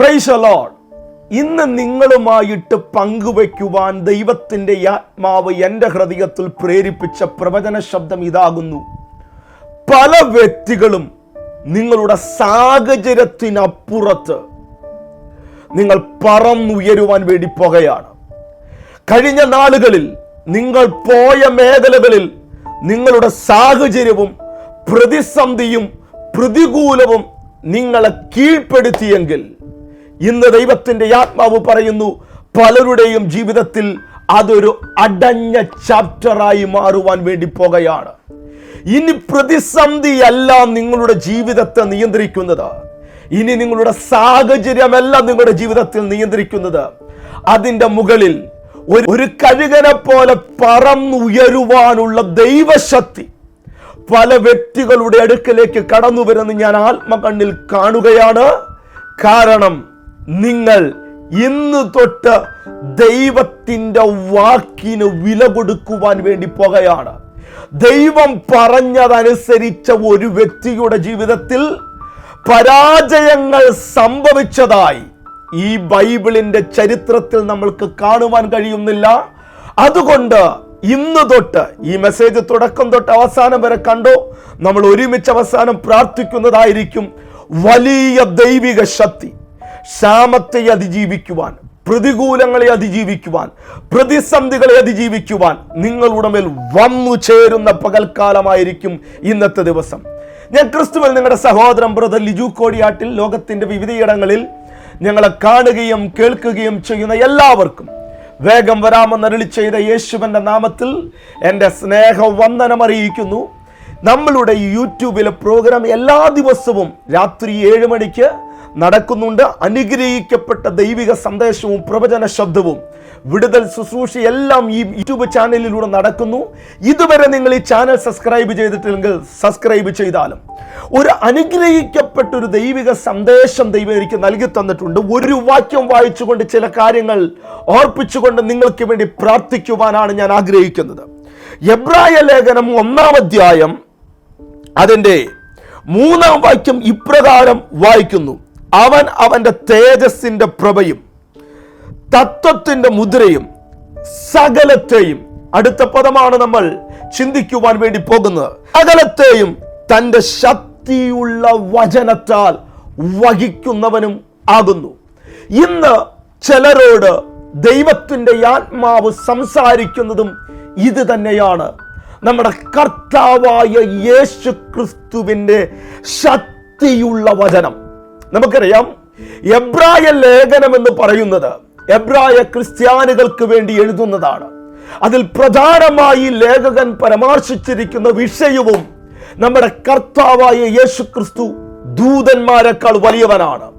Price alone ഇന്ന് നിങ്ങളുമായിട്ട് പങ്കുവയ്ക്കുവാൻ ദൈവത്തിന്റെ ആത്മാവ് എന്റെ ഹൃദയത്തിൽ പ്രേരിപ്പിച്ച പ്രവചന ശബ്ദം ഇതാകുന്നു. പല വ്യക്തികളും നിങ്ങളുടെ സാഹചര്യത്തിനപ്പുറത്ത് നിങ്ങൾ പറന്നുയരുവാൻ വേണ്ടി പോകുകയാണ് കഴിഞ്ഞ നാളുകളിൽ നിങ്ങൾ പോയ മേഖലകളിൽ നിങ്ങളുടെ സാഹചര്യവും പ്രതിസന്ധിയും പ്രതികൂലവും നിങ്ങളെ കീഴ്പ്പെടുത്തിയെങ്കിൽ ഇന്ന് ദൈവത്തിന്റെ ആത്മാവ് പറയുന്നു പലരുടെയും ജീവിതത്തിൽ അതൊരു അടഞ്ഞ ചാപ്റ്ററായി മാറുവാൻ വേണ്ടി പോകുകയാണ്. ഇനി പ്രതിസന്ധിയല്ല നിങ്ങളുടെ ജീവിതത്തെ നിയന്ത്രിക്കുന്നത്. ഇനി നിങ്ങളുടെ സാഹചര്യമല്ല നിങ്ങളുടെ ജീവിതത്തിൽ നിയന്ത്രിക്കുന്നത്. അതിന്റെ മുകളിൽ ഒരു ഒരു കഴുകനെ പോലെ പറന്നുയരുവാനുള്ള ദൈവശക്തി പല വ്യക്തികളുടെ അടുക്കലേക്ക് കടന്നു വരുന്ന ഞാൻ ആത്മകണ്ണിൽ കാണുകയാണ്. കാരണം നിങ്ങൾ ഇന്ന് തൊട്ട് ദൈവത്തിന്റെ വാക്കിന് വില കൊടുക്കുവാൻ വേണ്ടി പോകുകയാണ് ദൈവം പറഞ്ഞതനുസരിച്ച ഒരു വ്യക്തിയുടെ ജീവിതത്തിൽ പരാജയങ്ങൾ സംഭവിച്ചതായി ഈ ബൈബിളിന്റെ ചരിത്രത്തിൽ നമ്മൾക്ക് കാണുവാൻ കഴിയുന്നില്ല. അതുകൊണ്ട് ഇന്ന് തൊട്ട് ഈ മെസ്സേജ് തുടക്കം തൊട്ട് അവസാനം വരെ കണ്ടോ നമ്മൾ ഒരുമിച്ച് അവസാനം പ്രാർത്ഥിക്കുന്നതായിരിക്കും വലിയ ദൈവിക ശക്തി. ക്ഷാമത്തെ അതിജീവിക്കുവാൻ പ്രതികൂലങ്ങളെ അതിജീവിക്കുവാൻ പ്രതിസന്ധികളെ അതിജീവിക്കുവാൻ നിങ്ങളുടെ മേൽ വന്നു ചേരുന്ന പകൽക്കാലമായിരിക്കും ഇന്നത്തെ ദിവസം. ഞാൻ ക്രിസ്തുവിൽ നിങ്ങളുടെ സഹോദരൻ ബ്രദർ ലിജു കോടിയാട്ടിൽ ലോകത്തിന്റെ വിവിധയിടങ്ങളിൽ ഞങ്ങളെ കാണുകയും കേൾക്കുകയും ചെയ്യുന്ന എല്ലാവർക്കും വേഗം വരാമെന്ന് അരുളി ചെയ്ത യേശുവിന്റെ നാമത്തിൽ എന്റെ സ്നേഹവന്ദനം അറിയിക്കുന്നു. നമ്മളുടെ യൂട്യൂബിലെ പ്രോഗ്രാം എല്ലാ ദിവസവും രാത്രി ഏഴ് മണിക്ക് നടക്കുന്നുണ്ട്. അനുഗ്രഹിക്കപ്പെട്ട ദൈവിക സന്ദേശവും പ്രവചന ശബ്ദവും. വിടുതൽ ശുശ്രൂഷ എല്ലാം ഈ യൂട്യൂബ് ചാനലിലൂടെ നടക്കുന്നു. ഇതുവരെ നിങ്ങൾ ഈ ചാനൽ സബ്സ്ക്രൈബ് ചെയ്തിട്ടില്ലെങ്കിൽ സബ്സ്ക്രൈബ് ചെയ്താലും. ഒരു അനുഗ്രഹിക്കപ്പെട്ട ഒരു ദൈവിക സന്ദേശം ദൈവം എനിക്ക് നൽകി തന്നിട്ടുണ്ട്. ഒരു വാക്യം വായിച്ചുകൊണ്ട് ചില കാര്യങ്ങൾ ഓർപ്പിച്ചുകൊണ്ട് നിങ്ങൾക്ക് വേണ്ടി പ്രാർത്ഥിക്കുവാനാണ് ഞാൻ ആഗ്രഹിക്കുന്നത്. എബ്രായ ലേഖനം ഒന്നാം അധ്യായം അതിന്റെ മൂന്നാം വാക്യം ഇപ്രകാരം വായിക്കുന്നു. അവൻ അവന്റെ തേജസ്സിന്റെ പ്രഭയും തത്വത്തിന്റെ മുദ്രയും സകലത്തെയും അടുത്ത പദമാണ് നമ്മൾ ചിന്തിക്കുവാൻ വേണ്ടി പോകുന്നത്. സകലത്തെയും തന്റെ ശക്തിയുള്ള വചനത്താൽ വഹിക്കുന്നവനും ആകുന്നു. ഇന്ന് ചിലരോട് ദൈവത്തിന്റെ ആത്മാവ് സംസാരിക്കുന്നതും ഇത് തന്നെയാണ്. നമ്മുടെ കർത്താവായ യേശു ക്രിസ്തുവിന്റെ ശക്തിയുള്ള വചനം. നമുക്കറിയാം എബ്രായ ലേഖനം എന്ന് പറയുന്നത് എബ്രായ ക്രിസ്ത്യാനികൾക്ക് വേണ്ടി എഴുതുന്നതാണ്. അതിൽ പ്രധാനമായി ലേഖകൻ പരാമർശിച്ചിരിക്കുന്ന വിഷയവും നമ്മുടെ കർത്താവായ യേശു ക്രിസ്തു ദൂതന്മാരെക്കാൾ വലിയവനാണ്.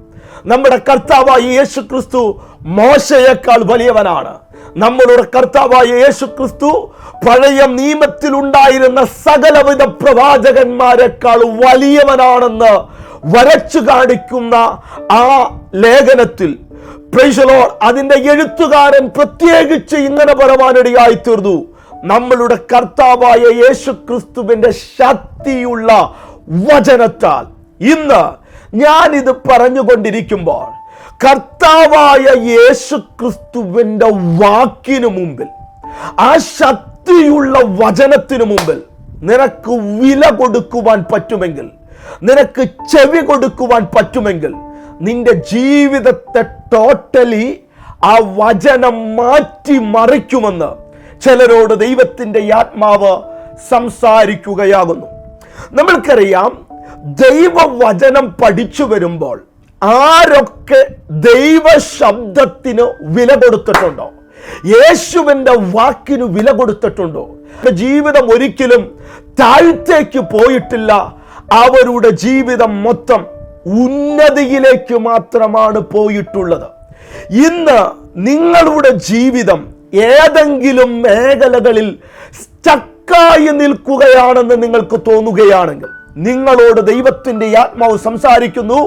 നമ്മുടെ കർത്താവായ യേശു ക്രിസ്തു മോശയേക്കാൾ വലിയവനാണ്. നമ്മളുടെ കർത്താവായ യേശു ക്രിസ്തു പഴയ നിയമത്തിൽ ഉണ്ടായിരുന്ന സകലവിധ പ്രവാചകന്മാരെക്കാൾ വലിയവനാണെന്ന് വരച്ചു കാണിക്കുന്ന ആ ലേഖനത്തിൽ പ്രൈസലോ അതിന്റെ എഴുത്തുകാരൻ പ്രത്യേകിച്ച് ഇങ്ങനെ പരമാനടിയായി തീർന്നു. നമ്മളുടെ കർത്താവായ യേശു ക്രിസ്തുവിന്റെ ശക്തിയുള്ള വചനത്താൽ ഇന്ന് ഞാൻ ഇത് പറഞ്ഞുകൊണ്ടിരിക്കുമ്പോൾ കർത്താവായ യേശു ക്രിസ്തുവിന്റെ വാക്കിനു മുമ്പിൽ ആ ശക്തിയുള്ള വചനത്തിനു മുമ്പിൽ നിനക്ക് വില കൊടുക്കുവാൻ പറ്റുമെങ്കിൽ നിനക്ക് ചെവി കൊടുക്കുവാൻ പറ്റുമെങ്കിൽ നിന്റെ ജീവിതത്തെ ടോട്ടലി ആ വചനം മാറ്റി മറിക്കുമെന്ന് ചിലരോട് ദൈവത്തിന്റെ ആത്മാവ് സംസാരിക്കുകയാകുന്നു. നമ്മൾക്കറിയാം ദൈവവചനം പഠിച്ചു വരുമ്പോൾ ആരൊക്കെ ദൈവ ശബ്ദത്തിന് വില കൊടുത്തിട്ടുണ്ടോ? യേശുവിന്റെ വാക്കിന് വില കൊടുത്തിട്ടുണ്ടോ? ജീവിതം ഒരിക്കലും താഴ്ത്തേക്ക് പോയിട്ടില്ല അവരുടെ ജീവിതം മൊത്തം ഉന്നതിയിലേക്ക് മാത്രമാണ് പോയിട്ടുള്ളത്. ഇന്ന് നിങ്ങളുടെ ജീവിതം ഏതെങ്കിലും മേഖലകളിൽ സ്റ്റക്കായി നിൽക്കുകയാണെന്ന് നിങ്ങൾക്ക് തോന്നുകയാണെങ്കിൽ നിങ്ങളോട് ദൈവത്തിന്റെ ആത്മാവ് സംസാരിക്കുന്നു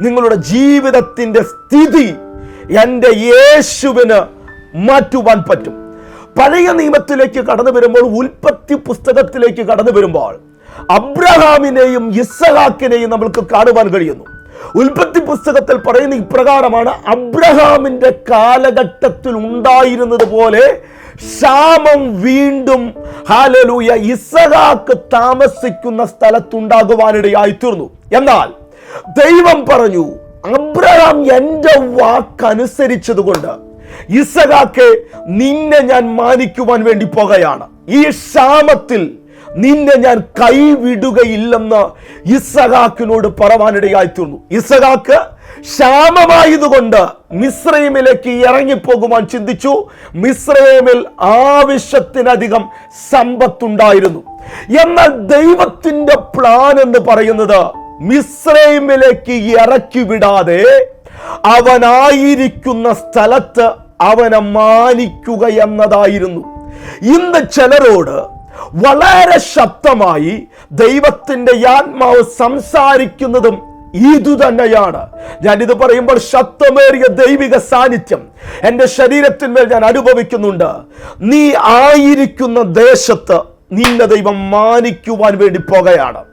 നിങ്ങളുടെ ജീവിതത്തിന്റെ സ്ഥിതി എന്റെ യേശുവിന് മാറ്റുവാൻ പറ്റും. പഴയ നിയമത്തിലേക്ക് കടന്നു വരുമ്പോൾ ഉൽപ്പത്തി പുസ്തകത്തിലേക്ക് കടന്നു വരുമ്പോൾ അബ്രഹാമിനെയും ഇസഹാക്കിനെയും നമ്മൾക്ക് കാണുവാൻ കഴിയുന്നു. ഉൽപ്പത്തി പുസ്തകത്തിൽ പറയുന്ന ഇപ്രകാരമാണ് അബ്രഹാമിന്റെ കാലഘട്ടത്തിൽ ഉണ്ടായിരുന്നത് പോലെ ക്ഷാമം വീണ്ടും ഹാലലൂയ ഇസഹാക്ക് താമസിക്കുന്ന സ്ഥലത്തുണ്ടാകുവാനിടയായി തീർന്നു എന്നാൽ ദൈവം പറഞ്ഞു അബ്രഹാം എന്റെ വാക്കനുസരിച്ചതുകൊണ്ട് ഇസഹാക്ക് നിന്നെ ഞാൻ മാനിക്കുവാൻ വേണ്ടി പോകുകയാണ് ഈ ക്ഷാമത്തിൽ നിന്നെ ഞാൻ കൈവിടുകയില്ലെന്ന് ഇസഹാക്കിനോട് പറവാനിടയായി തീർന്നു ഇസഹാക്ക് ക്ഷാമമായതുകൊണ്ട് മിശ്രൈമിലേക്ക് ഇറങ്ങിപ്പോകുവാൻ ചിന്തിച്ചു. മിശ്രൈമിൽ ആവശ്യത്തിനധികം സമ്പത്തുണ്ടായിരുന്നു. എന്നാൽ ദൈവത്തിന്റെ പ്ലാൻ എന്ന് പറയുന്നത് മിശ്രൈമിലേക്ക് ഇറക്കി വിടാതെ അവനായിരിക്കുന്ന സ്ഥലത്ത് അവനെ മാനിക്കുക എന്നതായിരുന്നു. ഇന്ന് ചിലരോട് വളരെ ശബ്ദമായി ദൈവത്തിന്റെ ആത്മാവ് സംസാരിക്കുന്നതും ഇതു തന്നെയാണ്. ഞാൻ ഇത് പറയുമ്പോൾ ശബ്ദമേറിയ ദൈവിക സാന്നിധ്യം എന്റെ ശരീരത്തിന്മേൽ ഞാൻ അനുഭവിക്കുന്നുണ്ട്. നീ ആയിരിക്കുന്ന ദേശത്ത് നിന്നെ ദൈവം മാനിക്കുവാൻ വേണ്ടി പോകുകയാണ്.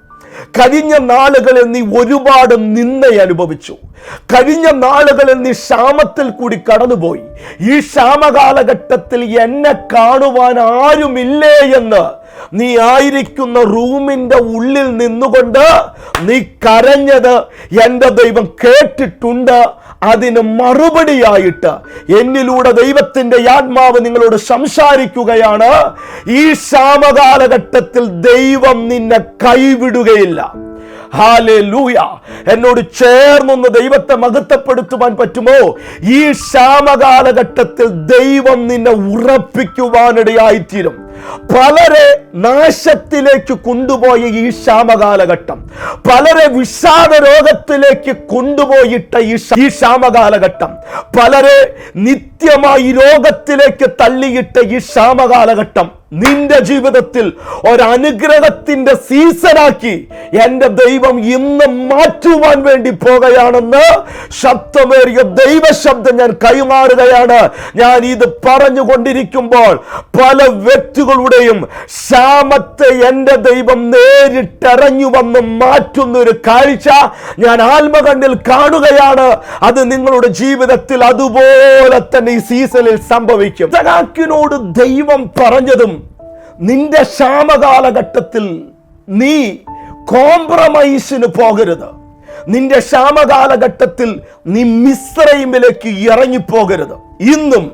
കഴിഞ്ഞ നാളുകളിൽ നീ ഒരുപാട് നിന്ന അനുഭവിച്ചു. കഴിഞ്ഞ നാളുകളിൽ നീ ക്ഷാമത്തിൽ കൂടി കടന്നുപോയി. ഈ ക്ഷാമകാലഘട്ടത്തിൽ എന്നെ കാണുവാൻ ആരുമില്ലേ എന്ന് നീ ആയിരിക്കുന്ന റൂമിന്റെ ഉള്ളിൽ നിന്നുകൊണ്ട് നീ കരഞ്ഞത് എന്റെ ദൈവം കേട്ടിട്ടുണ്ട്. അതിന് മറുപടിയായിട്ട് എന്നിലൂടെ ദൈവത്തിന്റെ ആത്മാവ് നിങ്ങളോട് സംസാരിക്കുകയാണ്. ഈ ക്ഷാമകാലഘട്ടത്തിൽ ദൈവം നിന്നെ കൈവിടുകയില്ല. ഹാലൂയ എന്നോട് ചേർന്നൊന്ന് ദൈവത്തെ മഹത്വപ്പെടുത്തുവാൻ പറ്റുമോ? ഈ ക്ഷാമകാലഘട്ടത്തിൽ ദൈവം നിന്നെ ഉറപ്പിക്കുവാനിടയായിത്തീരും. പലരെ നാശത്തിലേക്ക് കൊണ്ടുപോയ ഈ ക്ഷാമകാലഘട്ടം. പലരെ വിഷാദ രോഗത്തിലേക്ക് കൊണ്ടുപോയിട്ട ഈ ഈ പലരെ നിത്യമായി രോഗത്തിലേക്ക് തള്ളിയിട്ട ഈ ക്ഷാമകാലഘട്ടം നിന്റെ ജീവിതത്തിൽ ഒരനുഗ്രഹത്തിന്റെ സീസണാക്കി എന്റെ ദൈവം ഇന്ന് മാറ്റുവാൻ വേണ്ടി പോകുകയാണെന്ന് ശബ്ദമേറിയ ദൈവശബ്ദം ഞാൻ കൈമാറുകയാണ്. ഞാൻ ഇത് പറഞ്ഞുകൊണ്ടിരിക്കുമ്പോൾ പല വ്യക്തികളുടെയും ക്ഷാമത്തെ എന്റെ ദൈവം നേരിട്ടിറങ്ങി വന്ന് മാറ്റുന്ന ഒരു കാഴ്ച ഞാൻ ആത്മകണ്ണിൽ കാണുകയാണ്. അത് നിങ്ങളുടെ ജീവിതത്തിൽ അതുപോലെ തന്നെ ഈ സീസണിൽ സംഭവിക്കും. സനാക്കിനോട് ദൈവം പറഞ്ഞതും നിന്റെ ക്ഷാമകാലഘട്ടത്തിൽ നീ കോംപ്രമൈസിന് പോകരുത്. നിന്റെ ക്ഷാമകാലഘട്ടത്തിൽ നീ മിശ്രൈമിലേക്ക് ഇറങ്ങിപ്പോകരുത്. ഇന്നും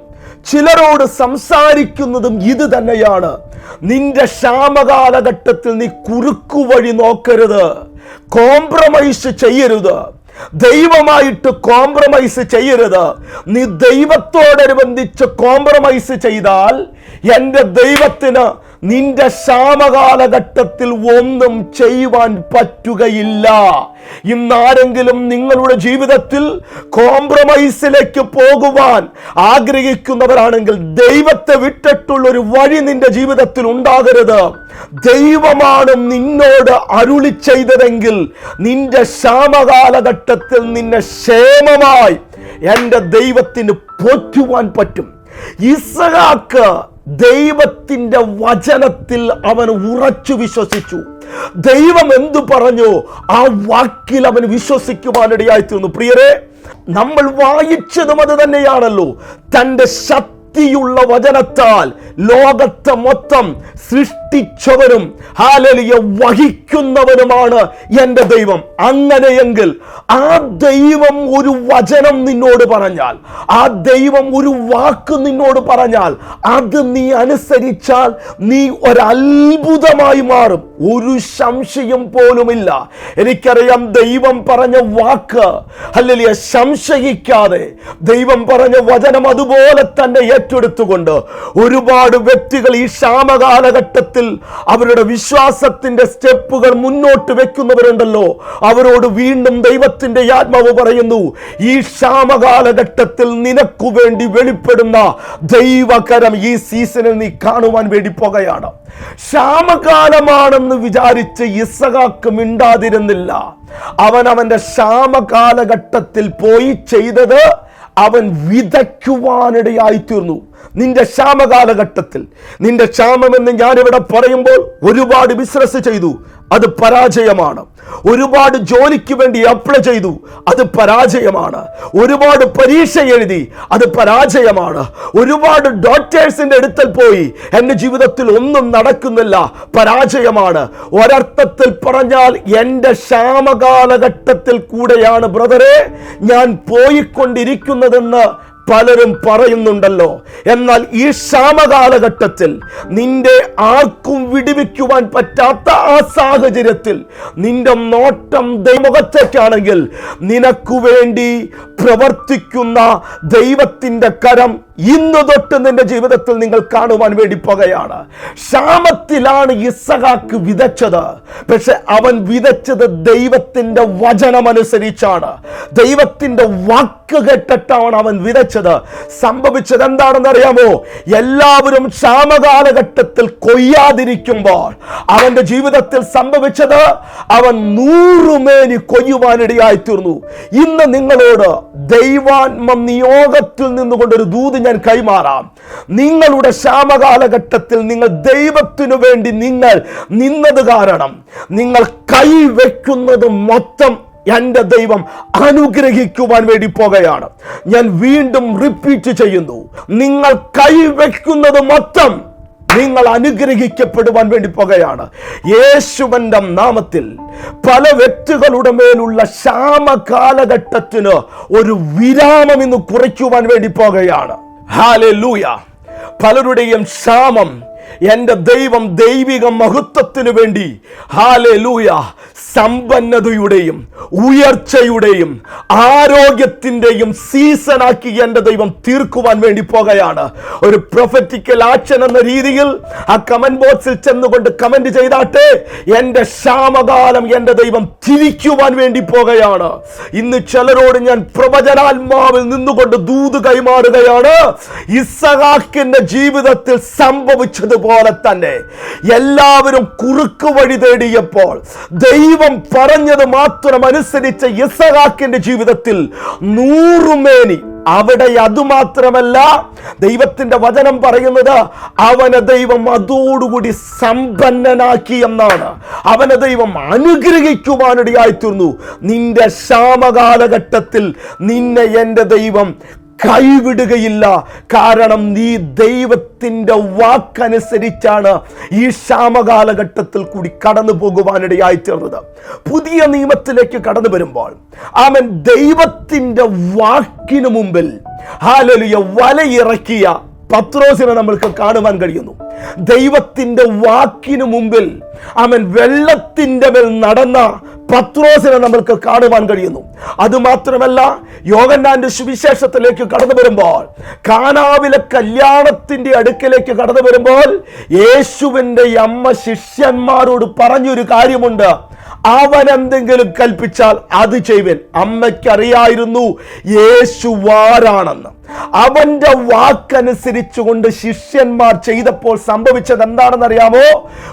ചിലരോട് സംസാരിക്കുന്നതും ഇത് തന്നെയാണ്. നിന്റെ ക്ഷാമകാലഘട്ടത്തിൽ നീ കുറുക്കു വഴി നോക്കരുത്. കോംപ്രമൈസ് ചെയ്യരുത്. ദൈവമായിട്ട് കോംപ്രമൈസ് ചെയ്യരുത്. നീ ദൈവത്തോടനുബന്ധിച്ച് കോംപ്രമൈസ് ചെയ്താൽ എന്റെ ദൈവത്തിന് നിന്റെ ക്ഷാമകാലഘട്ടത്തിൽ ഒന്നും ചെയ്യുവാൻ പറ്റുകയില്ല. ഇന്നാരെങ്കിലും നിങ്ങളുടെ ജീവിതത്തിൽ കോംപ്രമൈസിലേക്ക് പോകുവാൻ ആഗ്രഹിക്കുന്നവരാണെങ്കിൽ ദൈവത്തെ വിട്ടിട്ടുള്ള ഒരു വഴി നിന്റെ ജീവിതത്തിൽ ഉണ്ടാകരുത്. ദൈവമാണ് നിന്നോട് അരുളി ചെയ്തതെങ്കിൽ നിന്റെ ക്ഷാമകാലഘട്ടത്തിൽ നിന്നെ ക്ഷേമമായി എന്റെ ദൈവത്തിന് പോറ്റുവാൻ പറ്റും. ഇസഹാക്ക് ദൈവത്തിന്റെ വചനത്തിൽ അവൻ ഉറച്ചു വിശ്വസിച്ചു. ദൈവം എന്തു പറഞ്ഞു? ആ വാക്കിൽ അവൻ വിശ്വസിക്കുവാനിടയായി തീർന്നു പ്രിയരെ നമ്മൾ വായിച്ചതും അത് തന്നെയാണല്ലോ. തന്റെ തന്റെ ശക്തിയുള്ള വചനത്താൽ ലോകത്തെ മൊത്തം സൃഷ്ടിച്ചവനും ഹാലലിയ വഹിക്കുന്നവനുമാണ് എന്റെ ദൈവം. അങ്ങനെയെങ്കിൽ ആ ദൈവം ഒരു വചനം നിന്നോട് പറഞ്ഞാൽ ആ ദൈവം ഒരു വാക്ക് നിന്നോട് പറഞ്ഞാൽ അത് നീ അനുസരിച്ചാൽ നീ ഒരത്ഭുതമായി മാറും. ഒരു സംശയം പോലുമില്ല. എനിക്കറിയാം ദൈവം പറഞ്ഞ വാക്ക് അല്ലെങ്കിൽ സംശയിക്കാതെ ദൈവം പറഞ്ഞ വചനം അതുപോലെ തന്നെ ഏറ്റെടുത്തുകൊണ്ട് ഒരുപാട് വ്യക്തികൾ ഈ ക്ഷാമകാലഘട്ടത്തിൽ അവരുടെ വിശ്വാസത്തിന്റെ സ്റ്റെപ്പുകൾ മുന്നോട്ട് വെക്കുന്നവരുണ്ടല്ലോ. അവരോട് വീണ്ടും ദൈവത്തിന്റെ ആത്മാവ് പറയുന്നു ഈ ക്ഷാമകാലഘട്ടത്തിൽ നിനക്കു വേണ്ടി വെളിപ്പെടുന്ന ദൈവകരം ഈ സീസണിൽ നീ കാണുവാൻ വേണ്ടി പോകുകയാണ്. ക്ഷാമകാലമാണെന്ന് വിചാരിച്ച് ഇസഹാക്ക് മിണ്ടാതിരുന്നില്ല. അവൻ അവന്റെ ക്ഷാമകാലഘട്ടത്തിൽ പോയി ചെയ്തത് അവൻ വിതയ്ക്കുവാനിടയായി തീർന്നു. നിന്റെ ക്ഷാമകാലഘട്ടത്തിൽ നിന്റെ ക്ഷാമമെന്ന് ഞാനിവിടെ പറയുമ്പോൾ ഒരുപാട് ബിസിനസ് ചെയ്തു. അത് പരാജയമാണ്. ഒരുപാട് ജോലിക്ക് വേണ്ടി അപ്ലൈ ചെയ്തു അത് പരാജയമാണ്. ഒരുപാട് പരീക്ഷ എഴുതി അത് പരാജയമാണ്. ഒരുപാട് ഡോക്ടേഴ്സിന്റെ അടുത്തൽ പോയി എന്റെ ജീവിതത്തിൽ ഒന്നും നടക്കുന്നില്ല പരാജയമാണ്. ഒരർത്ഥത്തിൽ പറഞ്ഞാൽ എന്റെ ക്ഷാമകാലഘട്ടത്തിൽ കൂടെയാണ് ബ്രദറെ ഞാൻ പോയിക്കൊണ്ടിരിക്കുന്നതെന്ന് പലരും പറയുന്നുണ്ടല്ലോ എന്നാൽ ഈ ക്ഷാമകാലഘട്ടത്തിൽ നിന്റെ ആർക്കും വിടുവിക്കുവാൻ പറ്റാത്ത ആ സാഹചര്യത്തിൽ നിന്റെ നോട്ടം ദൈവമുഖത്തേക്കാണെങ്കിൽ നിനക്കു വേണ്ടി പ്രവർത്തിക്കുന്ന ദൈവത്തിന്റെ കരം ഇന്ന് തൊട്ട് നിന്റെ ജീവിതത്തിൽ നിങ്ങൾ കാണുവാൻ വേണ്ടി പോകുകയാണ് ക്ഷാമത്തിലാണ് ഇസഹാക്ക് വിതച്ചത്. പക്ഷെ അവൻ വിതച്ചത് ദൈവത്തിന്റെ വചനമനുസരിച്ചാണ്. ദൈവത്തിന്റെ വാക്ക് കേട്ടിട്ടാണ് അവൻ വിതച്ചത്. സംഭവിച്ചത് എന്താണെന്ന് അറിയാമോ? എല്ലാവരും ക്ഷാമകാലഘട്ടത്തിൽ കൊയ്യാതിരിക്കുമ്പോൾ അവന്റെ ജീവിതത്തിൽ സംഭവിച്ചത് അവൻ നൂറുമേനി കൊയ്യുവാനിടയായി തീർന്നു ഇന്ന് നിങ്ങളോട് ദൈവാത്മ നിയോഗത്തിൽ നിന്നുകൊണ്ടൊരു ദൂത് ഞാൻ കൈമാറാം. നിങ്ങളുടെ ക്ഷാമകാലഘട്ടത്തിൽ നിങ്ങൾ ദൈവത്തിനു വേണ്ടി നിങ്ങൾ നിന്നത് കാരണം നിങ്ങൾ കൈവെക്കുന്നത് മൊത്തം എന്റെ ദൈവം അനുഗ്രഹിക്കുവാൻ വേണ്ടി പോകുകയാണ് ഞാൻ വീണ്ടും റിപ്പീറ്റ് ചെയ്യുന്നു. നിങ്ങൾ കൈവെക്കുന്നത് മൊത്തം നിങ്ങൾ അനുഗ്രഹിക്കപ്പെടുവാൻ വേണ്ടി പോകുകയാണ് യേശുവന്റെ നാമത്തിൽ പല വ്യക്തികളുടെ മേലുള്ള ക്ഷാമ കാലഘട്ടത്തിന് ഒരു വിരാമം ഇന്ന് കുറയ്ക്കുവാൻ വേണ്ടി പോകുകയാണ് ഹാലൂയ പലരുടെയും ക്ഷാമം എന്റെ ദൈവം ദൈവിക മഹത്വത്തിനു വേണ്ടി. ഹാലൂയ സമ്പന്നതയുടെയും ഉയർച്ചയുടെയും ആരോഗ്യത്തിന്റെയും സീസണാക്കി എന്റെ ദൈവം തീർക്കുവാൻ വേണ്ടി പോകുകയാണ്. ഒരു പ്രൊഫറ്റിക്കൽ ആക്ഷൻ എന്ന രീതിയിൽ ആ കമന്റ് ബോക്സിൽ ചെന്നുകൊണ്ട് കമന്റ് ചെയ്താട്ടെ എന്റെ ക്ഷാമകാലം എന്റെ ദൈവം തിരിക്കുവാൻ വേണ്ടി പോകുകയാണ്. ഇന്ന് ചിലരോട് ഞാൻ പ്രവചനാത്മാവിൽ നിന്നുകൊണ്ട് ദൂത് കൈമാറുകയാണ്. ഇസഹാക്കിന്റെ ജീവിതത്തിൽ സംഭവിച്ചതുപോലെ തന്നെ എല്ലാവരും കുറുക്ക് വഴി തേടിയപ്പോൾ ദൈവം പറഞ്ഞത് മാത്രം അനുസരിച്ച ഇസഹാക്കിന്റെ ജീവിതത്തിൽ നൂറുമേനി അവിടെ അതുമാത്രമല്ല ദൈവത്തിന്റെ വചനം പറയുന്നത് അവനെ ദൈവം അതോടുകൂടി സമ്പന്നനാക്കി എന്നാണ്. അവനെ ദൈവം അനുഗ്രഹിക്കുവാനിടയായി തീർന്നു നിന്റെ ക്ഷാമകാലഘട്ടത്തിൽ നിന്നെ എന്റെ ദൈവം കൈവിടുകയില്ല. കാരണം നീ ദൈവത്തിന്റെ വാക്കനുസരിച്ചാണ് ഈ ക്ഷാമകാലഘട്ടത്തിൽ കൂടി കടന്നു പോകുവാനിടയായി തീർന്നത്. പുതിയ നിയമത്തിലേക്ക് കടന്നു വരുമ്പോൾ അവൻ ദൈവത്തിന്റെ വാക്കിനു മുമ്പിൽ ഹാലലിയ വലയിറക്കിയ പത്രോസിനെ നമ്മൾക്ക് കാണുവാൻ കഴിയുന്നു. ദൈവത്തിന്റെ വാക്കിനു മുമ്പിൽ അവൻ വെള്ളത്തിന്റെ മേൽ നടന്ന പത്രോസിനെ നമ്മൾക്ക് കാണുവാൻ കഴിയുന്നു. അതുമാത്രമല്ല യോഗന്നാന്റെ സുവിശേഷത്തിലേക്ക് കടന്നു വരുമ്പോൾ കാനാവിലെ കല്യാണത്തിന്റെ അടുക്കലേക്ക് കടന്നു വരുമ്പോൾ യേശുവിന്റെ അമ്മ ശിഷ്യന്മാരോട് പറഞ്ഞൊരു കാര്യമുണ്ട്. അവൻ എന്തെങ്കിലും കൽപ്പിച്ചാൽ അത് ചെയ്യുവൻ. അമ്മയ്ക്കറിയായിരുന്നു യേശു വാരാണെന്ന് അവന്റെ വാക്കനുസരിച്ചുകൊണ്ട് ശിഷ്യന്മാർ ചെയ്തപ്പോൾ സംഭവിച്ചത് എന്താണെന്ന് അറിയാമോ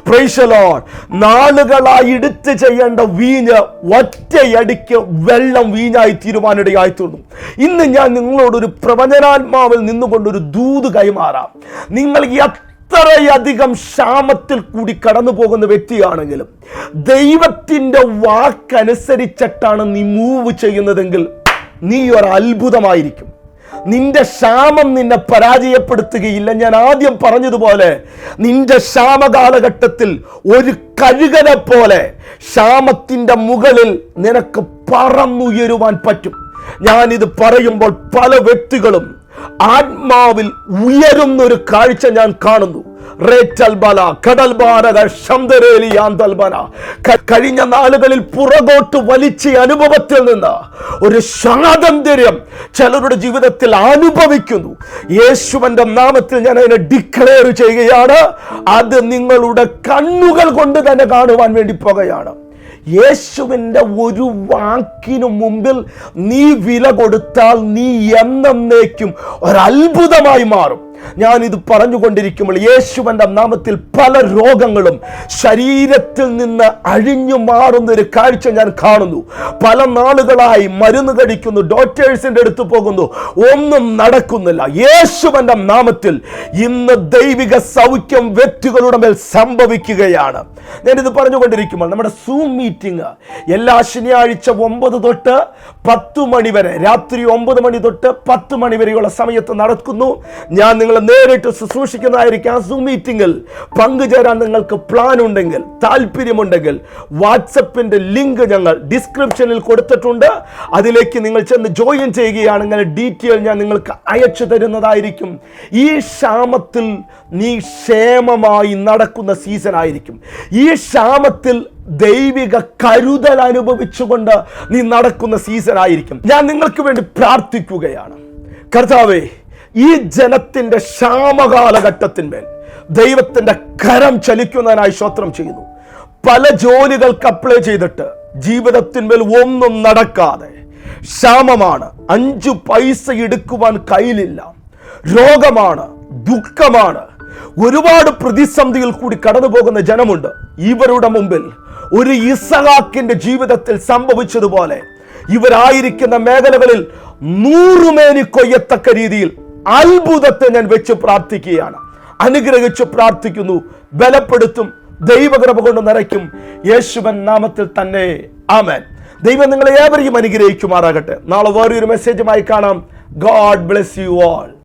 പ്രൈശലോൺ നാളുകളായി എടുത്ത് ചെയ്യേണ്ട വീഞ്ഞ് ഒറ്റയടിക്ക് വെള്ളം വീഞ്ഞായി തീരുമാനിടയായി തീർന്നു ഇന്ന് ഞാൻ നിങ്ങളോടൊരു പ്രവചനാത്മാവിൽ നിന്നുകൊണ്ടൊരു ദൂത് കൈമാറാം. നിങ്ങൾ എത്രയധികം ക്ഷാമത്തിൽ കൂടി കടന്നു പോകുന്ന വ്യക്തിയാണെങ്കിലും ദൈവത്തിന്റെ വാക്കനുസരിച്ചിട്ടാണ് നീ മൂവ് ചെയ്യുന്നതെങ്കിൽ നീ ഒരു അത്ഭുതമായിരിക്കും. നിന്റെ ക്ഷാമം നിന്നെ പരാജയപ്പെടുത്തുകയില്ല. ഞാൻ ആദ്യം പറഞ്ഞതുപോലെ നിന്റെ ക്ഷാമകാലഘട്ടത്തിൽ ഒരു കഴുകനെ പോലെ ക്ഷാമത്തിന്റെ മുകളിൽ നിനക്ക് പറന്നുയരുവാൻ പറ്റും. ഞാനിത് പറയുമ്പോൾ പല വ്യക്തികളും ആത്മാവിൽ ഉയരുന്നൊരു കാഴ്ച ഞാൻ കാണുന്നു. കഴിഞ്ഞ നാളുകളിൽ പുറകോട്ട് വലിച്ച അനുഭവത്തിൽ നിന്ന് ഒരു സ്വാതന്ത്ര്യം ചിലരുടെ ജീവിതത്തിൽ അനുഭവിക്കുന്നു. യേശുവന്റെ നാമത്തിൽ ഞാൻ അതിനെ ഡിക്ലെയർ ചെയ്യുകയാണ്. അത് നിങ്ങളുടെ കണ്ണുകൾ കൊണ്ട് തന്നെ കാണുവാൻ വേണ്ടി പോകുകയാണ്. യേശുവിന്റെ ഒരു വാക്കിനു മുമ്പിൽ നീ വില കൊടുത്താൽ നീ എന്നേക്കും ഒരത്ഭുതമായി മാറും. ഞാൻ ഇത് പറഞ്ഞുകൊണ്ടിരിക്കുമ്പോൾ യേശുവന്റെ നാമത്തിൽ പല രോഗങ്ങളും ശരീരത്തിൽ നിന്ന് അഴിഞ്ഞു മാറുന്ന ഒരു കാഴ്ച ഞാൻ കാണുന്നു. പല നാളുകളായി മരുന്ന് കഴിക്കുന്നു ഡോക്ടേഴ്സിന്റെ അടുത്ത് പോകുന്നു ഒന്നും നടക്കുന്നില്ല. യേശുവന്റെ നാമത്തിൽ ഇന്ന് ദൈവിക സൗഖ്യം വ്യക്തികളുടെ മേൽ സംഭവിക്കുകയാണ്. ഞാനിത് പറഞ്ഞുകൊണ്ടിരിക്കുമ്പോൾ നമ്മുടെ സൂം മീറ്റിംഗ് എല്ലാ ശനിയാഴ്ച ഒമ്പത് തൊട്ട് പത്ത് മണി വരെ രാത്രി ഒമ്പത് മണി തൊട്ട് പത്ത് മണി വരെയുള്ള സമയത്ത് നടക്കുന്നു. ഞാൻ നിങ്ങളെ നേരിട്ട് ശുശ്രൂഷിക്കുന്നതായിരിക്കും ആ സൂം മീറ്റിങ്ങിൽ പങ്കുചേരാൻ നിങ്ങൾക്ക് പ്ലാൻ ഉണ്ടെങ്കിൽ താല്പര്യമുണ്ടെങ്കിൽ വാട്സപ്പിന്റെ ലിങ്ക് ഞങ്ങൾ ഡിസ്ക്രിപ്ഷനിൽ കൊടുത്തിട്ടുണ്ട്. അതിലേക്ക് നിങ്ങൾ ചെന്ന് ജോയിൻ ചെയ്യുകയാണെങ്കിൽ ഡീറ്റെയിൽ ഞാൻ നിങ്ങൾക്ക് അയച്ചു തരുന്നതായിരിക്കും. ഈ ക്ഷാമത്തിൽ നീ ക്ഷേമമായി നടക്കുന്ന സീസൺ ആയിരിക്കും. ഈ ക്ഷാമത്തിൽ ദൈവിക കരുതൽ അനുഭവിച്ചുകൊണ്ട് നീ നടക്കുന്ന സീസൺ ആയിരിക്കും. ഞാൻ നിങ്ങൾക്ക് വേണ്ടി പ്രാർത്ഥിക്കുകയാണ്. കർത്താവേ ഈ ജനത്തിന്റെ ക്ഷാമകാലഘട്ടത്തിന്മേൽ ദൈവത്തിന്റെ കരം ചലിക്കുന്നതിനായി സ്വത്രം ചെയ്യുന്നു. പല ജോലികൾക്ക് അപ്ലൈ ചെയ്തിട്ട് ജീവിതത്തിന്മേൽ ഒന്നും നടക്കാതെ ക്ഷാമമാണ്. അഞ്ചു പൈസ എടുക്കുവാൻ കയ്യിലില്ല. രോഗമാണ് ദുഃഖമാണ്. ഒരുപാട് പ്രതിസന്ധിയിൽ കൂടി കടന്നു പോകുന്ന ജനമുണ്ട്. ഇവരുടെ മുമ്പിൽ ഒരു ഇസഹാക്കിന്റെ ജീവിതത്തിൽ സംഭവിച്ചതുപോലെ ഇവരായിരിക്കുന്ന മേഖലകളിൽ നൂറുമേനി കൊയ്യത്തക്ക രീതിയിൽ അത്ഭുതത്തെ ഞാൻ വെച്ച് പ്രാർത്ഥിക്കുകയാണ്. അനുഗ്രഹിച്ച് പ്രാർത്ഥിക്കുന്നു. ബലപ്പെടുത്തും. ദൈവകൃപ കൊണ്ട് നിറയ്ക്കും. യേശുവൻ നാമത്തിൽ തന്നെ. ആമേൻ. ദൈവം നിങ്ങളെ ഏവരെയും അനുഗ്രഹിക്കുമാറാകട്ടെ. നാളെ വേറൊരു മെസ്സേജുമായി കാണാം. God bless you all